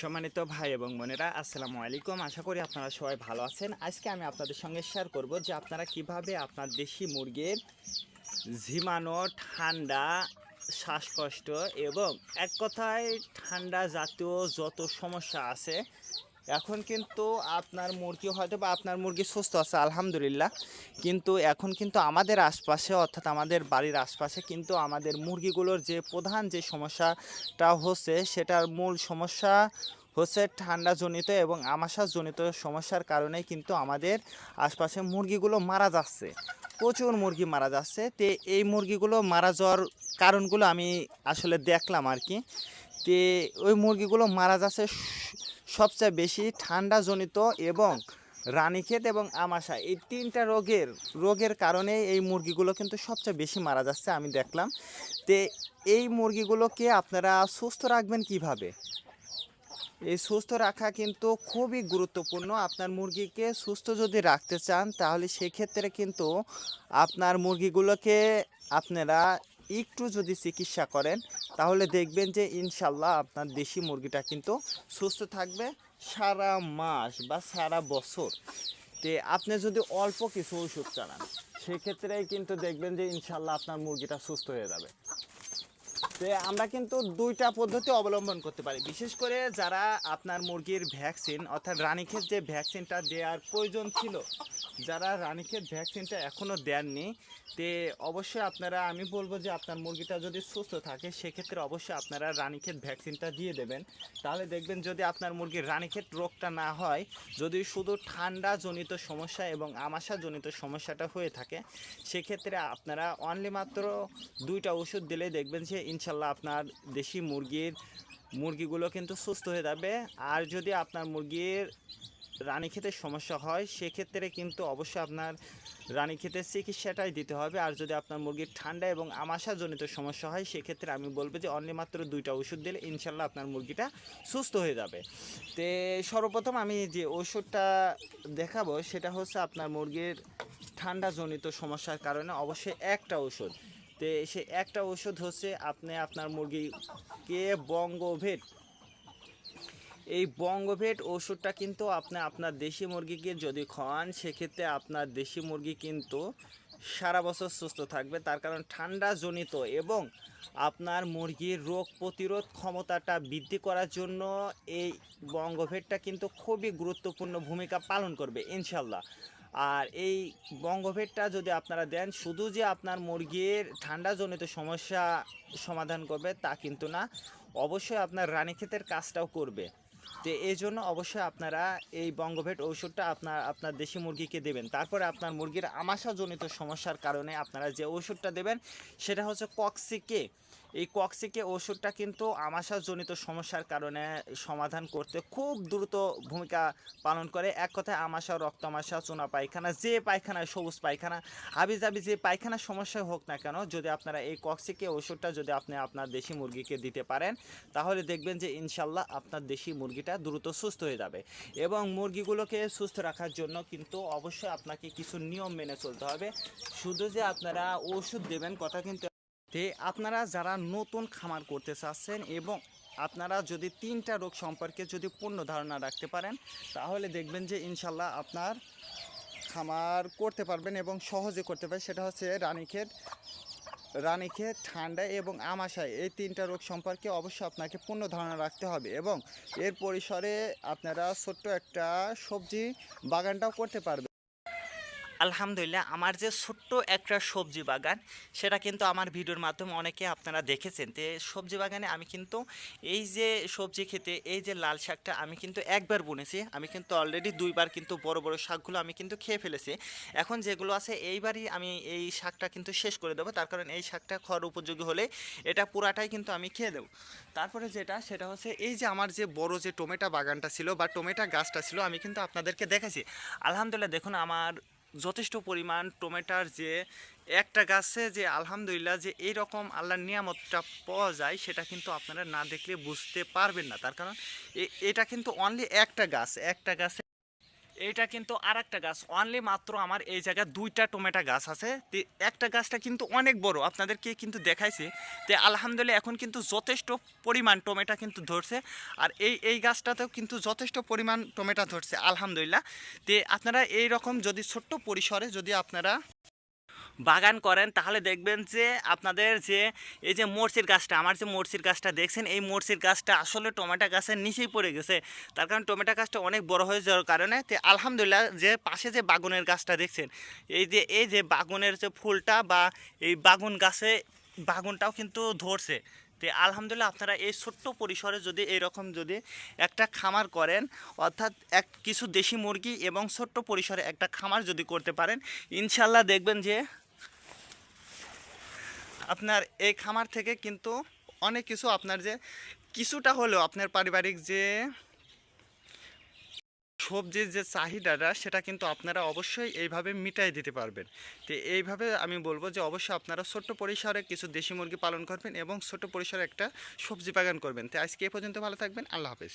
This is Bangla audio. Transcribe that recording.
সম্মানিত ভাই এবং বোনেরা, আসসালামু আলাইকুম। আশা করি আপনারা সবাই ভালো আছেন। আজকে আমি আপনাদের সঙ্গে শেয়ার করব যে আপনারা কীভাবে আপনার দেশি মুরগির ঝিমানো, ঠান্ডা, শ্বাসকষ্ট এবং এক কথায় ঠান্ডা জাতীয় যত সমস্যা আছে এখন কিন্তু আপনার মুরগি হয়তো বা আপনার মুরগি সুস্থ আছে, আলহামদুলিল্লাহ। কিন্তু এখন কিন্তু আমাদের আশপাশে, অর্থাৎ আমাদের বাড়ির আশপাশে কিন্তু আমাদের মুরগিগুলোর যে প্রধান যে সমস্যাটা হচ্ছে, সেটার মূল সমস্যা হচ্ছে ঠান্ডাজনিত এবং আমাশাজনিত সমস্যার কারণে কিন্তু আমাদের আশপাশে মুরগিগুলো মারা যাচ্ছে। প্রচুর মুরগি মারা যাচ্ছে। তে এই মুরগিগুলো মারা যাওয়ার কারণগুলো আমি আসলে দেখলাম আর কি। তে ওই মুরগিগুলো মারা যাচ্ছে সবচেয়ে বেশি ঠান্ডাজনিত এবং রানীক্ষেত এবং আমাশা এই তিনটা রোগের রোগের কারণে এই মুরগিগুলো কিন্তু সবচেয়ে বেশি মারা যাচ্ছে আমি দেখলাম। তে এই মুরগিগুলোকে আপনারা সুস্থ রাখবেন কীভাবে? এই সুস্থ রাখা কিন্তু খুবই গুরুত্বপূর্ণ। আপনার মুরগিকে সুস্থ যদি রাখতে চান, তাহলে সেক্ষেত্রে কিন্তু আপনার মুরগিগুলোকে আপনারা একটু যদি চিকিৎসা করেন, তাহলে দেখবেন যে ইনশাল্লাহ আপনার দেশি মুরগিটা কিন্তু সুস্থ থাকবে সারা মাস বা সারা বছর। তে আপনি যদি অল্প কিছু ওষুধ চালান সেক্ষেত্রেই কিন্তু দেখবেন যে ইনশাল্লাহ আপনার মুরগিটা সুস্থ হয়ে যাবে। তো আমরা কিন্তু দুইটা পদ্ধতি অবলম্বন করতে পারি। বিশেষ করে যারা আপনার মুরগির ভ্যাকসিন, অর্থাৎ রানীক্ষেত যে ভ্যাকসিনটা দেওয়ার প্রয়োজন ছিল, যারা রানীক্ষেত ভ্যাকসিনটা এখনও দেননি, তে অবশ্যই আপনারা, আমি বলব যে আপনার মুরগিটা যদি সুস্থ থাকে, সেক্ষেত্রে অবশ্যই আপনারা রানীক্ষেত ভ্যাকসিনটা দিয়ে দেবেন। তাহলে দেখবেন যদি আপনার মুরগির রানীক্ষেত রোগটা না হয়, যদি শুধু ঠান্ডা জনিত সমস্যা এবং আমাশা জনিত সমস্যাটা হয়ে থাকে, সেক্ষেত্রে আপনারা অনলি মাত্র দুইটা ওষুধ দিলে দেখবেন যে ইনশাল্লাহ আপনার দেশি মুরগির মুরগিগুলো কিন্তু সুস্থ হয়ে যাবে। আর যদি আপনার মুরগির রানীক্ষেতের সমস্যা হয়, সেক্ষেত্রে কিন্তু অবশ্যই আপনার রানীক্ষেতের চিকিৎসাটাই দিতে হবে। আর যদি আপনার মুরগির ঠান্ডা এবং আমাশাজনিত সমস্যা হয়, সেক্ষেত্রে আমি বলব যে অনলি মাত্র দুইটা ওষুধ দিলে ইনশাল্লাহ আপনার মুরগিটা সুস্থ হয়ে যাবে। তে সর্বপ্রথম আমি যে ওষুধটা দেখাবো, সেটা হচ্ছে আপনার মুরগির ঠান্ডাজনিত সমস্যার কারণে অবশ্যই একটা ওষুধ। তো সে একটা ওষুধ হচ্ছে আপনি আপনার মুরগিকে বঙ্গভেট এই বঙ্গভেট ওষুধটা কিন্তু আপনি আপনার দেশি মুরগিকে যদি খাওয়ান, সেক্ষেত্রে আপনার দেশি মুরগি কিন্তু সারা বছর সুস্থ থাকবে। তার কারণ ঠান্ডা জনিত এবং আপনার মুরগির রোগ প্রতিরোধ ক্ষমতাটা বৃদ্ধি করার জন্য এই বঙ্গভেটটা কিন্তু খুবই গুরুত্বপূর্ণ ভূমিকা পালন করবে ইনশাল্লাহ আর এই বঙ্গভেটটা যদি আপনারা দেন, শুধু যে আপনার মুরগির ঠান্ডাজনিত সমস্যা সমাধান করবে তা কিন্তু না অবশ্যই আপনার রানীক্ষেতের কাজটাও করবে। তো এই জন্য অবশ্যই আপনারা এই বঙ্গভেট ওষুধটা আপনার আপনার দেশি মুরগিকে দেবেন। তারপরে আপনার মুরগির আমাশাজনিত সমস্যার কারণে আপনারা যে ওষুধটা দেবেন, সেটা হচ্ছে কক্সিকে। এই কক্সিকে ওষুধটা কিন্তু আমাশাজনিত সমস্যার কারণে সমাধান করতে খুব দ্রুত ভূমিকা পালন করে। এক কথায় আমাশা রক্তমাশা চুনা পায়খানা, যে পায়খানা সবুজ পায়খানা হাবি জাবি যে পায়খানার সমস্যা হোক না কেন, যদি আপনারা এই কক্সিকে ওষুধটা যদি আপনি আপনার দেশি মুরগিকে দিতে পারেন, তাহলে দেখবেন যে ইনশাল্লাহ আপনার দেশি মুরগিটা দ্রুত সুস্থ হয়ে যাবে। এবং মুরগিগুলোকে সুস্থ রাখার জন্য কিন্তু অবশ্যই আপনাকে কিছু নিয়ম মেনে চলতে হবে। শুধু যে আপনারা ওষুধ দেবেন, কথা কিন্তু তে আপনারা যারা নতুন খামার করতে চাচ্ছেন এবং আপনারা যদি তিনটা রোগ সম্পর্কে যদি পূর্ণ ধারণা রাখতে পারেন, তাহলে দেখবেন যে ইনশাল্লাহ আপনার খামার করতে পারবেন এবং সহজে করতে পারবেন। সেটা হচ্ছে রানীক্ষেত রানীক্ষেত, ঠান্ডা এবং আমাশায়। এই তিনটা রোগ সম্পর্কে অবশ্যই আপনাকে পূর্ণ ধারণা রাখতে হবে এবং এর পরিসরে আপনারা ছোট্ট একটা সবজি বাগানটাও করতে পারবেন। আলহামদুলিল্লাহ, আমার যে ছোট্ট একটা সবজি বাগান, সেটা কিন্তু আমার ভিডিওর মাধ্যমে অনেকে আপনারা দেখেছেন। তো সবজি বাগানে আমি কিন্তু এই যে সবজি খেতে, এই যে লাল শাকটা আমি কিন্তু একবার বুনেছি। আমি কিন্তু অলরেডি দুইবার কিন্তু বড় বড় শাকগুলো আমি কিন্তু খেয়ে ফেলেছি। এখন যেগুলো আছে, এইবারই আমি এই শাকটা কিন্তু শেষ করে দেবো। তার কারণ এই শাকটা খাওয়ার উপযোগী হলে এটা পুরাটাই কিন্তু আমি খেয়ে দেবো। তারপরে যেটা, সেটা হচ্ছে এই যে আমার যে বড় যে টমেটো বাগানটা ছিল বা টমেটো গাছটা ছিল, আমি কিন্তু আপনাদেরকে দেখেছি আলহামদুলিল্লাহ, দেখুন আমার যথেষ্ট পরিমাণ টমেটার যে একটা গাছে যে আলহামদুলিল্লাহ যে এই রকম আল্লাহর নিয়ামতটা পাওয়া যায়, সেটা কিন্তু আপনারা না দেখলে বুঝতে পারবেন না। তার কারণ এটা কিন্তু অনলি একটা গাছ, একটা গাছে এইটা কিন্তু আর একটা গাছ। অনলি মাত্র আমার এই জায়গায় দুইটা টমেটো গাছ আছে। একটা গাছটা কিন্তু অনেক বড়। আপনাদেরকে কিন্তু দেখাইছি। তে আলহামদুলিল্লাহ এখন কিন্তু যথেষ্ট পরিমাণ টমেটো কিন্তু ধরছে। আর এই এই গাছটাতেও কিন্তু যথেষ্ট পরিমাণ টমেটো ধরছে। আলহামদুলিল্লাহ। তে আপনারা এই রকম যদি ছোট্ট পরিসরে যদি আপনারা বাগান করেন, তাহলে দেখবেন যে আপনাদের যে এই যে মরসির গাছটা, আমার যে মরসির গাছটা দেখছেন, এই মরসির গাছটা আসলে টমেটো গাছের নিচেই পড়ে গেছে। তার কারণ টমেটো গাছটা অনেক বড় হয়ে যাওয়ার কারণে তো আলহামদুলিল্লাহ যে পাশে যে বাগুনের গাছটা দেখছেন, এই যে এই যে বাগুনের যে ফুলটা বা এই বাগুন গাছে, বাগুনটাও কিন্তু ধরছে। তো আলহামদুলিল্লাহ আপনারা এই ছোট্ট পরিসরে যদি এরকম যদি একটা খামার করেন, অর্থাৎ এক কিছু দেশি মুরগি এবং ছোট্ট পরিসরে একটা খামার যদি করতে পারেন, ইনশাল্লাহ দেখবেন যে আপনার এই খামার থেকে কিন্তু অনেক কিছু আপনার যে কিছুটা হলেও আপনার পারিবারিক যে সবজির যে চাহিদাটা, সেটা কিন্তু আপনারা অবশ্যই এইভাবে মিটাই দিতে পারবেন। তো এইভাবে আমি বলব যে অবশ্যই আপনারা ছোট্ট পরিসরে কিছু দেশি মুরগি পালন করবেন এবং ছোট পরিসরে একটা সবজি বাগান করবেন। তো আজকে এ পর্যন্ত ভালো থাকবেন। আল্লাহ হাফেজ।